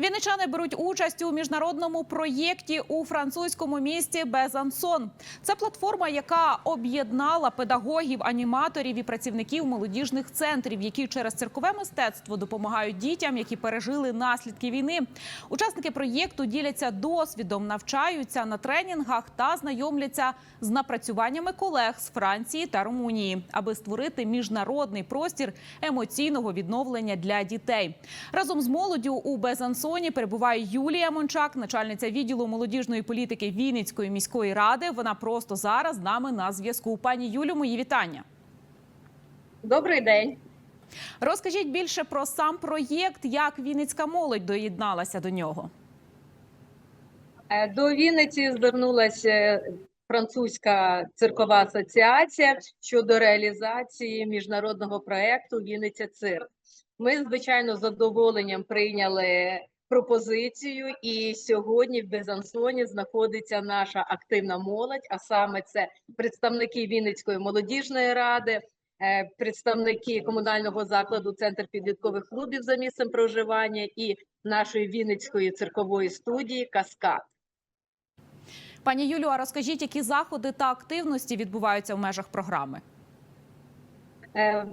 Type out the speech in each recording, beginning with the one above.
Вінничани беруть участь у міжнародному проєкті у французькому місті Безансон. Це платформа, яка об'єднала педагогів, аніматорів і працівників молодіжних центрів, які через циркове мистецтво допомагають дітям, які пережили наслідки війни. Учасники проєкту діляться досвідом, навчаються на тренінгах та знайомляться з напрацюваннями колег з Франції та Румунії, аби створити міжнародний простір емоційного відновлення для дітей. Разом з молоддю у Безансоні перебуває Юлія Мончак, начальниця відділу молодіжної політики Вінницької міської ради. Вона просто зараз з нами на зв'язку. Пані Юлю, мої вітання. Добрий день. Розкажіть більше про сам проєкт, як Вінницька молодь доєдналася до нього. Е, До Вінниці звернулася французька циркова асоціація щодо реалізації міжнародного проєкту Вінниця цирк. Ми, звичайно, з задоволенням прийняли пропозицію, і сьогодні в Безансоні знаходиться наша активна молодь, а саме це представники Вінницької молодіжної ради. е, Представники комунального закладу Центр підліткових клубів за місцем проживання і нашої Вінницької циркової студії Каскад. Пані Юлю, а розкажіть, які заходи та активності відбуваються в межах програми? Е,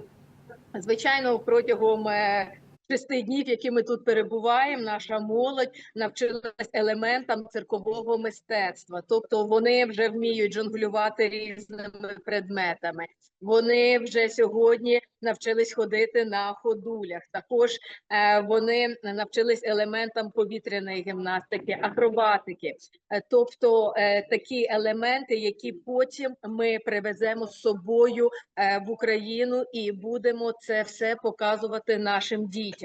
Звичайно, протягом е, шести днів, які ми тут перебуваємо, наша молодь навчилась елементам циркового мистецтва. Тобто вони вже вміють жонглювати різними предметами. Вони вже сьогодні навчились ходити на ходулях. Також е, вони навчились елементам повітряної гімнастики, акробатики. Е, Тобто е, такі елементи, які потім ми привеземо з собою в Україну і будемо це все показувати нашим дітям.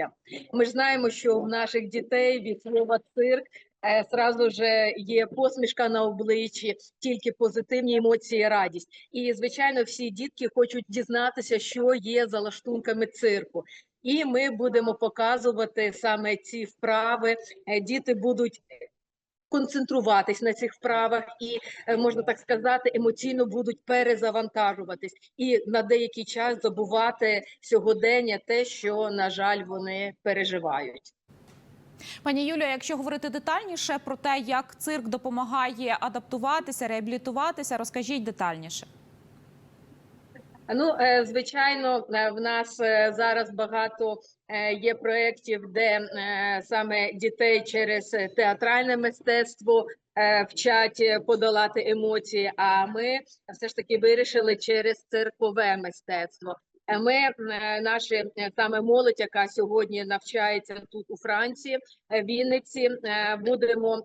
Ми ж знаємо, що в наших дітей від слова цирк. е, Зразу ж є посмішка на обличчі, тільки позитивні емоції, радість. І звичайно, всі дітки хочуть дізнатися, що є за лаштунками цирку. І ми будемо показувати саме ці вправи. Е, Діти будуть концентруватись на цих вправах і е, можна так сказати, емоційно будуть перезавантажуватись і на деякий час забувати сьогодення, те, що на жаль вони переживають. Пані Юлія, якщо говорити детальніше про те, як цирк допомагає адаптуватися, реабілітуватися, розкажіть детальніше. Ну, е, звичайно, е, в нас е, зараз багато є проєктів, де саме дітей через театральне мистецтво вчать подолати емоції. А ми все ж таки вирішили через циркове мистецтво. Ми наші саме молодь, яка сьогодні навчається тут у Франції, в Вінниці, будемо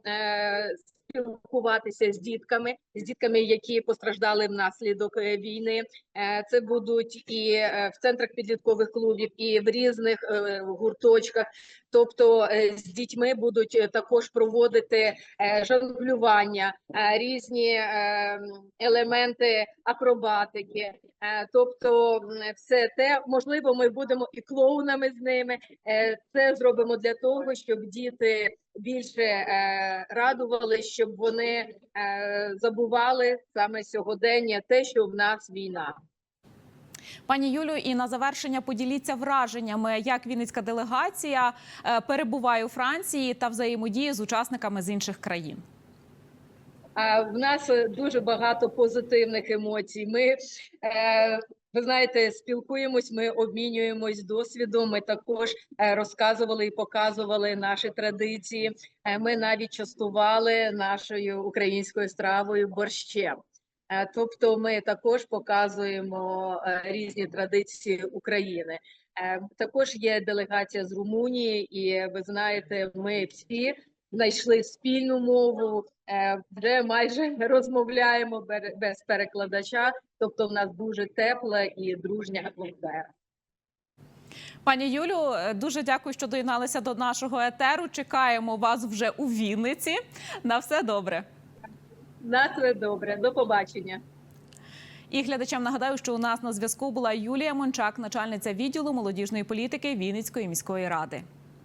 спілкуватися з дітками, з дітками, які постраждали внаслідок е, війни. Е, Це будуть і е, в центрах підліткових клубів, і в різних гурточках. Тобто з дітьми будуть також проводити жонглювання, різні елементи акробатики. Тобто, все те можливо, ми будемо і клоунами з ними. Це зробимо для того, щоб діти більше е, радували, щоб вони е, забували саме сьогодення, те, що в нас війна. Пані Юлю, і на завершення поділіться враженнями, як Вінницька делегація е, перебуває у Франції та взаємодіє з учасниками з інших країн. В нас дуже багато позитивних емоцій. Ми е, ви знаєте, спілкуємось, ми обмінюємось досвідом. Ми також е, розказували і показували наші традиції. Е, Ми навіть частували нашою українською стравою борщем. Е, Тобто, ми також показуємо різні традиції України. Також є делегація з Румунії, і ви знаєте, ми всі знайшли спільну мову, е, вже майже розмовляємо без перекладача. Тобто, в нас дуже тепла і дружня атмосфера. Пані Юлю, е, дуже дякую, що доєдналися до нашого етеру. Чекаємо вас вже у Вінниці. На все добре. На все добре, до побачення. І глядачам нагадаю, що у нас на зв'язку була Юлія Мончак, начальниця відділу молодіжної політики Вінницької міської ради.